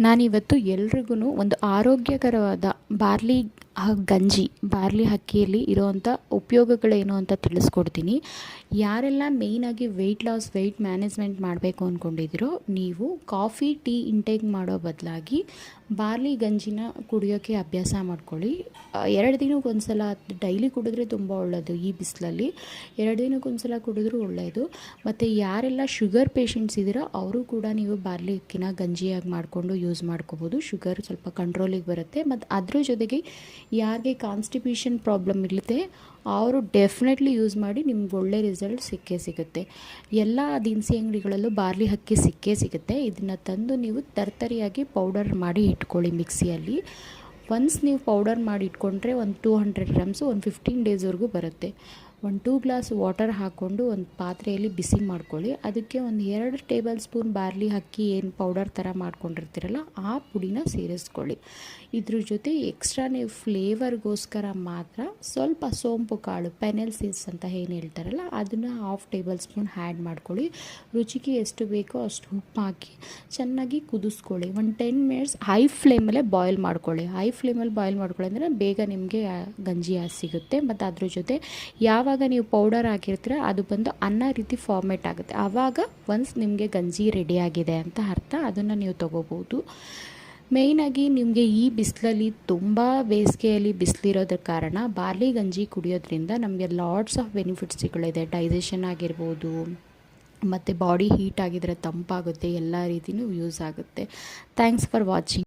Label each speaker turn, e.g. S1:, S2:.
S1: ನಾನಿವತ್ತು ಎಲ್ರಿಗೂ ಒಂದು ಆರೋಗ್ಯಕರವಾದ ಬಾರ್ಲಿ ಹ- ಗಂಜಿ, ಬಾರ್ಲಿ ಅಕ್ಕಿಯಲ್ಲಿ ಇರೋವಂಥ ಉಪಯೋಗಗಳೇನು ಅಂತ ತಿಳಿಸ್ಕೊಡ್ತೀನಿ. ಯಾರೆಲ್ಲ ಮೇಯ್ನಾಗಿ ವೆಯ್ಟ್ ಲಾಸ್ ವೆಯ್ಟ್ ಮ್ಯಾನೇಜ್ಮೆಂಟ್ ಮಾಡಬೇಕು ಅಂದ್ಕೊಂಡಿದ್ದೀರೋ ನೀವು ಕಾಫಿ ಟೀ ಇಂಟೇಕ್ ಮಾಡೋ ಬದಲಾಗಿ ಬಾರ್ಲಿ ಗಂಜಿನ ಕುಡಿಯೋಕ್ಕೆ ಅಭ್ಯಾಸ ಮಾಡ್ಕೊಳ್ಳಿ. ಎರಡು ದಿನಕ್ಕೆ ಒಂದ್ಸಲ ಡೈಲಿ ಕುಡಿದ್ರೆ ತುಂಬ ಒಳ್ಳೆಯದು ಈ ಬಿಸಿಲಲ್ಲಿ. ಎರಡು ದಿನಕ್ಕೆ ಒಂದ್ಸಲ ಕುಡಿದ್ರೂ ಒಳ್ಳೆಯದು ಮತ್ತು ಯಾರೆಲ್ಲ ಶುಗರ್ ಪೇಷಂಟ್ಸ್ ಇದ್ದೀರೋ ಅವರು ಕೂಡ ನೀವು ಬಾರ್ಲಿ ಅಕ್ಕಿನ ಗಂಜಿಯಾಗಿ ಮಾಡಿಕೊಂಡು ಯೂಸ್ ಮಾಡ್ಕೋಬೋದು. ಶುಗರ್ ಸ್ವಲ್ಪ ಕಂಟ್ರೋಲಿಗೆ ಬರುತ್ತೆ. ಮತ್ತು ಅದ್ರ ಜೊತೆಗೆ ಯಾರಿಗೆ ಕಾನ್ಸ್ಟಿಪೇಷನ್ ಪ್ರಾಬ್ಲಮ್ ಇರುತ್ತೆ, ಅವರು ಡೆಫಿನೆಟ್ಲಿ ಯೂಸ್ ಮಾಡಿ ನಿಮ್ಗೆ ಒಳ್ಳೆ ರಿಸಲ್ಟ್ ಸಿಕ್ಕೇ ಸಿಗುತ್ತೆ. ಎಲ್ಲ ದಿನಸಿ ಅಂಗಡಿಗಳಲ್ಲೂ ಬಾರ್ಲಿ ಅಕ್ಕಿ ಸಿಕ್ಕೇ ಸಿಗುತ್ತೆ. ಇದನ್ನು ತಂದು ನೀವು ತರ್ತರಿಯಾಗಿ ಪೌಡರ್ ಮಾಡಿ ಇಟ್ಕೊಳ್ಳಿ ಮಿಕ್ಸಿಯಲ್ಲಿ. ಒನ್ಸ್ ನೀವು ಪೌಡರ್ ಮಾಡಿ ಇಟ್ಕೊಂಡ್ರೆ ಒಂದು ಟೂ ಹಂಡ್ರೆಡ್ ಗ್ರಾಮ್ಸು ಒಂದು ಫಿಫ್ಟೀನ್ ಡೇಸ್ವರೆಗೂ ಬರುತ್ತೆ. ಒಂದು ಟೂ ಗ್ಲಾಸ್ ವಾಟರ್ ಹಾಕ್ಕೊಂಡು ಒಂದು ಪಾತ್ರೆಯಲ್ಲಿ ಬಿಸಿ ಮಾಡ್ಕೊಳ್ಳಿ. ಅದಕ್ಕೆ ಒಂದು ಎರಡು ಟೇಬಲ್ ಸ್ಪೂನ್ ಬಾರ್ಲಿ ಅಕ್ಕಿ ಏನು ಪೌಡರ್ ಥರ ಮಾಡ್ಕೊಂಡಿರ್ತೀರಲ್ಲ, ಆ ಪುಡಿನ ಸೇರಿಸ್ಕೊಳ್ಳಿ. ಇದ್ರ ಜೊತೆ ಎಕ್ಸ್ಟ್ರಾ ನೀವು ಫ್ಲೇವರ್ಗೋಸ್ಕರ ಮಾತ್ರ ಸ್ವಲ್ಪ ಸೋಂಪು ಕಾಳು ಪೆನೆಲ್ ಸೀಡ್ಸ್ ಅಂತ ಏನು ಹೇಳ್ತಾರಲ್ಲ, ಅದನ್ನು ಹಾಫ್ ಟೇಬಲ್ ಸ್ಪೂನ್ ಆ್ಯಡ್ ಮಾಡ್ಕೊಳ್ಳಿ. ರುಚಿಗೆ ಎಷ್ಟು ಬೇಕೋ ಅಷ್ಟು ಉಪ್ಪು ಹಾಕಿ ಚೆನ್ನಾಗಿ ಕುದಿಸ್ಕೊಳ್ಳಿ. ಒಂದು ಟೆನ್ ಮಿನಿಟ್ಸ್ ಹೈ ಫ್ಲೇಮಲ್ಲೇ ಬಾಯ್ಲ್ ಮಾಡ್ಕೊಳ್ಳಿ. ಹೈ ಫ್ಲೇಮಲ್ಲಿ ಬಾಯ್ಲ್ ಮಾಡ್ಕೊಳ್ಳಿ ಅಂದರೆ ಬೇಗ ನಿಮಗೆ ಗಂಜಿ ಸಿಗುತ್ತೆ. ಮತ್ತು ಅದ್ರ ಜೊತೆ ಯಾವಾಗ ನೀವು ಪೌಡರ್ ಹಾಕಿರ್ತೀರ ಅದು ಬಂದು ಅನ್ನ ರೀತಿ ಫಾರ್ಮೇಟ್ ಆಗುತ್ತೆ. ಆವಾಗ ಒನ್ಸ್ ನಿಮಗೆ ಗಂಜಿ ರೆಡಿಯಾಗಿದೆ ಅಂತ ಅರ್ಥ, ಅದನ್ನು ನೀವು ತೊಗೋಬೋದು. ಮೇಯ್ನಾಗಿ ನಿಮಗೆ ಈ ಬಿಸಿಲಲ್ಲಿ ತುಂಬ ಬೇಸಿಗೆಯಲ್ಲಿ ಬಿಸಿಲಿರೋದ್ರ ಕಾರಣ ಬಾರ್ಲಿ ಗಂಜಿ ಕುಡಿಯೋದ್ರಿಂದ ನಮಗೆ ಲಾಟ್ಸ್ ಆಫ್ ಬೆನಿಫಿಟ್ಸ್ಗಳಿದೆ ಡೈಜೆಷನ್ ಆಗಿರ್ಬೋದು, ಮತ್ತು ಬಾಡಿ ಹೀಟ್ ಆಗಿದ್ರೆ ತಂಪಾಗುತ್ತೆ, ಎಲ್ಲ ರೀತಿಯೂ ಯೂಸ್ ಆಗುತ್ತೆ. Thanks for watching